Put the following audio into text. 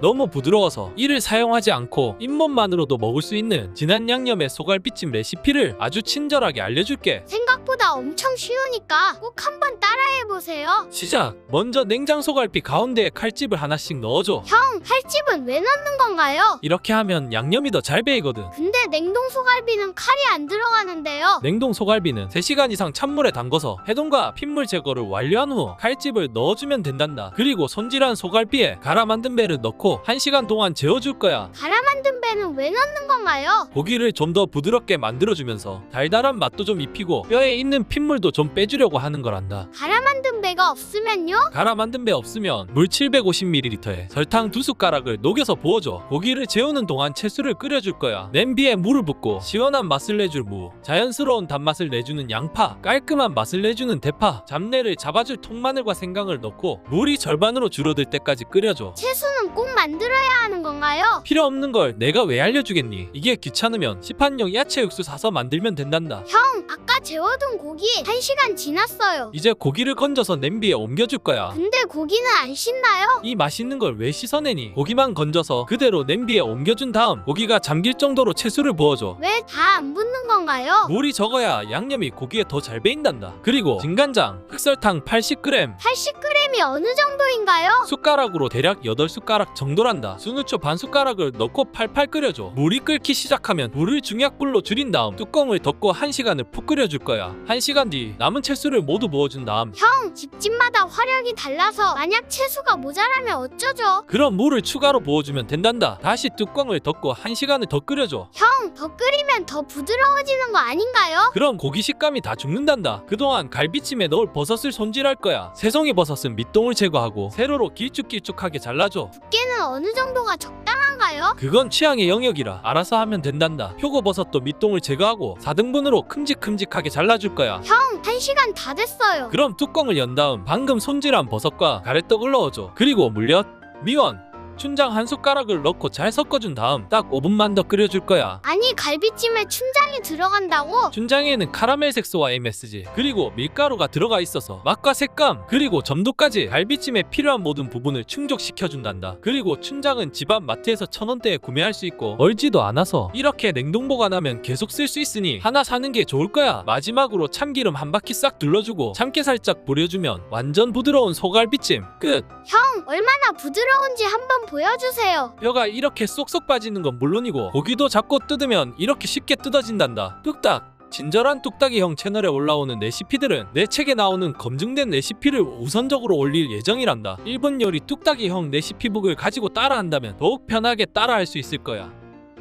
너무 부드러워서 이를 사용하지 않고 잇몸만으로도 먹을 수 있는 진한 양념의 소갈비찜 레시피를 아주 친절하게 알려줄게. 생각 보다 엄청 쉬우니까 꼭 한번 따라해보세요. 시작! 먼저 냉장 소갈비 가운데에 칼집을 하나씩 넣어줘. 형, 칼집은 왜 넣는 건가요? 이렇게 하면 양념이 더 잘 배이거든. 근데 냉동 소갈비는 칼이 안 들어가는데요. 냉동 소갈비는 3시간 이상 찬물에 담궈서 해동과 핏물 제거를 완료한 후 칼집을 넣어주면 된단다. 그리고 손질한 소갈비에 갈아 만든 배를 넣고 1시간 동안 재워줄 거야. 갈아 만든 배는 왜 넣는 건가요? 고기를 좀 더 부드럽게 만들어주면서 달달한 맛도 좀 입히고 뼈에 있는 핏물도 좀 빼주려고 하는 거란다. 만든 배가 없으면요? 갈아 만든 배 없으면 물 750ml에 설탕 두 숟가락을 녹여서 부어줘. 고기를 재우는 동안 채수를 끓여줄 거야. 냄비에 물을 붓고 시원한 맛을 내줄 무, 자연스러운 단맛을 내주는 양파, 깔끔한 맛을 내주는 대파, 잡내를 잡아줄 통마늘과 생강을 넣고 물이 절반으로 줄어들 때까지 끓여줘. 채소는 꼭 만들어야 하는 건가요? 필요 없는 걸 내가 왜 알려주겠니? 이게 귀찮으면 시판용 야채 육수 사서 만들면 된단다. 형, 아까 재워둔 고기 1시간 지났어요. 이제 고기를 건져서 냄비에 옮겨줄 거야. 근데 고기는 안 씻나요? 이 맛있는 걸 왜 씻어내니? 고기만 건져서 그대로 냄비에 옮겨준 다음 고기가 잠길 정도로 채수를 부어줘. 왜 다 안 붙는 건가요? 물이 적어야 양념이 고기에 더 잘 배인단다. 그리고 진간장, 흑설탕 80g, 80g 이 어느 정도인가요? 숟가락으로 대략 8숟가락 정도란다. 순우초 반 숟가락을 넣고 팔팔 끓여줘. 물이 끓기 시작하면 물을 중약불로 줄인 다음 뚜껑을 덮고 1시간을 푹 끓여줄 거야. 1시간 뒤 남은 채수를 모두 부어준 다음 형, 집집마다 화력이 달라서 만약 채소가 모자라면 어쩌죠? 그럼 물을 추가로 부어주면 된단다. 다시 뚜껑을 덮고 1시간을 더 끓여줘. 형, 더 끓이면 더 부드러워지는 거 아닌가요? 그럼 고기 식감이 다 죽는단다. 그동안 갈비찜에 넣을 버섯을 손질할 거야. 새송이 버섯은 밑동을 제거하고 세로로 길쭉길쭉하게 잘라줘. 두께는 어느 정도가 적당한가요? 그건 취향의 영역이라 알아서 하면 된단다. 표고버섯도 밑동을 제거하고 4등분으로 큼직큼직하게 잘라줄 거야. 형, 1시간 다 됐어요. 그럼 뚜껑을 연 다음 방금 손질한 버섯과 가래떡을 넣어줘. 그리고 물엿, 미원, 춘장 한 숟가락을 넣고 잘 섞어준 다음 딱 5분만 더 끓여줄 거야. 아니, 갈비찜에 춘장이 들어간다고? 춘장에는 카라멜 색소와 MSG 그리고 밀가루가 들어가 있어서 맛과 색감 그리고 점도까지 갈비찜에 필요한 모든 부분을 충족시켜준단다 그리고 춘장은 집앞 마트에서 천 원대에 구매할 수 있고 멀지도 않아서 이렇게 냉동 보관하면 계속 쓸 수 있으니 하나 사는 게 좋을 거야 마지막으로 참기름 한 바퀴 싹 둘러주고 참깨 살짝 뿌려주면 완전 부드러운 소갈비찜 끝 형, 얼마나 부드러운지 한번 보여주세요. 뼈가 이렇게 쏙쏙 빠지는 건 물론이고 고기도 잡고 뜯으면 이렇게 쉽게 뜯어진단다. 뚝딱. 친절한 뚝딱이 형 채널에 올라오는 레시피들은 내 책에 나오는 검증된 레시피를 우선적으로 올릴 예정이란다. 일본 요리 뚝딱이 형 레시피북을 가지고 따라한다면 더욱 편하게 따라할 수 있을 거야.